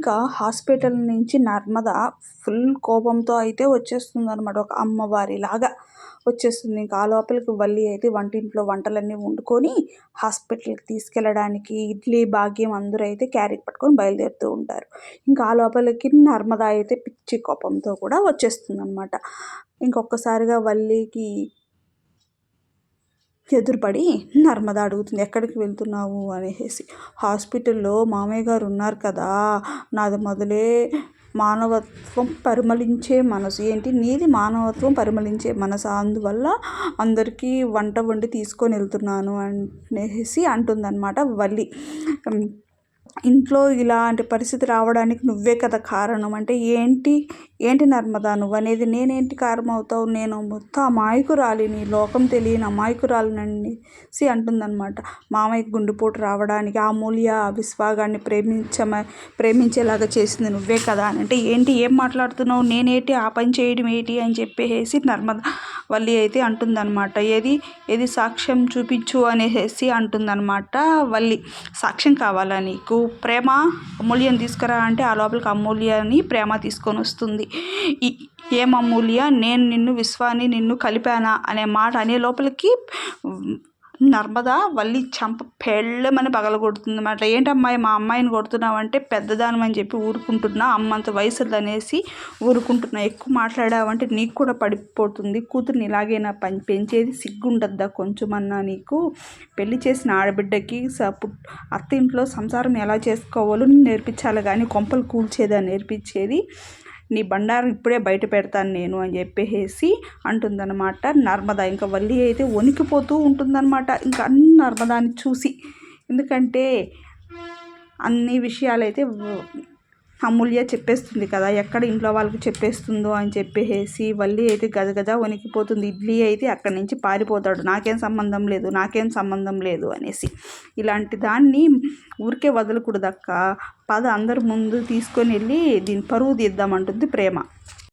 ఇంకా హాస్పిటల్ నుంచి నర్మద ఫుల్ కోపంతో అయితే వచ్చేస్తుంది అనమాట ఒక అమ్మవారిలాగా వచ్చేస్తుంది. ఇంకా ఆ లోపలికి వల్లి అయితే వంటింట్లో వంటలన్నీ వండుకొని హాస్పిటల్కి తీసుకెళ్ళడానికి ఇడ్లీ భాగ్యం అందరూ అయితే క్యారీ పట్టుకొని బయలుదేరుతూ ఉంటారు. ఇంకా ఆ లోపలికి నర్మద అయితే పిచ్చి కోపంతో కూడా వచ్చేస్తుంది అనమాట ఇంకొకసారిగా వల్లికి ఎదురుపడి నర్మద అడుగుతుంది ఎక్కడికి వెళ్తున్నావు? అనేసి. హాస్పిటల్లో మామయ్య గారు ఉన్నారు కదా నాది మొదలే మానవత్వం పరిమళించే మనసు. ఏంటి? నీది మానవత్వం పరిమళించే మనసు? అందువల్ల అందరికీ వంట వండి తీసుకొని వెళ్తున్నాను అనేసి అంటుందన్నమాట వల్లి. ఇంట్లో ఇలాంటి పరిస్థితి రావడానికి నువ్వే కదా కారణం. అంటే ఏంటి? ఏంటి నర్మదా నువ్వు అనేది నేనేంటి కారణం అవుతావు నేను మొత్తం అమాయకురాలిని లోకం తెలియని అమాయకురాలిననేసి అంటుందన్నమాట. మామయ్య గుండెపోటు రావడానికి ఆ మూల్య విశ్వాగాన్ని ప్రేమించమ ప్రేమించేలాగా చేసింది నువ్వే కదా అని అంటే ఏంటి ఏం మాట్లాడుతున్నావు? నేనేటి? ఆ పని చేయడం ఏంటి? అని చెప్పేసి నర్మద వల్లి అయితే అంటుందన్నమాట. ఏది? ఏది సాక్ష్యం చూపించు? అనేసి అంటుందన్నమాట వల్లి. సాక్ష్యం కావాలా నీకు? ప్రేమ అమూల్యం తీసుకురా అంటే ఆ లోపలికి అమూల్యని ప్రేమ తీసుకొని వస్తుంది. ఏం అమూల్య నేను నిన్ను విశ్వాన్ని నిన్ను కలిపానా? అనే మాట అనే లోపలికి నర్మద వల్లి చంప పెళ్ళమని పగలగొడుతుంది అన్నమాట ఏంటమ్మాయి మా అమ్మాయిని కొడుతున్నావంటే పెద్దదానమని చెప్పి ఊరుకుంటున్నా అమ్మంత వయసు అనేసి ఊరుకుంటున్నా ఎక్కువ మాట్లాడావంటే నీకు కూడా పడిపోతుంది. కూతుర్ని ఇలాగైనా పని పెంచేది సిగ్గుండద్దా కొంచెమన్నా నీకు? పెళ్ళి చేసిన ఆడబిడ్డకి అత్త ఇంట్లో సంసారం ఎలా చేసుకోవాలో నేర్పించాలి కానీ కొంపలు కూల్చేదా? నేర్పించేది నీ బండారం ఇప్పుడే బయట పెడతాను నేను అని చెప్పేసి అంటుందన్నమాట. నర్మద ఇంకా వల్లి అయితే వణికిపోతూ ఉంటుందన్నమాట. ఇంకా అన్ని నర్మదాని చూసి. ఎందుకంటే అన్ని విషయాలైతే అమూల్య చెప్పేస్తుంది కదా ఎక్కడ ఇంట్లో వాళ్ళకి చెప్పేస్తుందో అని చెప్పేసి వల్లి అయితే గదగద వణికిపోతుంది. ఇడ్లీ అయితే అక్కడి నుంచి పారిపోతాడు. నాకేం సంబంధం లేదు నాకేం సంబంధం లేదు అనేసి. ఇలాంటి దాన్ని ఊరికే వదలకూడదక్క. పద అందరి ముందు తీసుకొని వెళ్ళి దీని పరువు తీద్దామంటుంది ప్రేమ.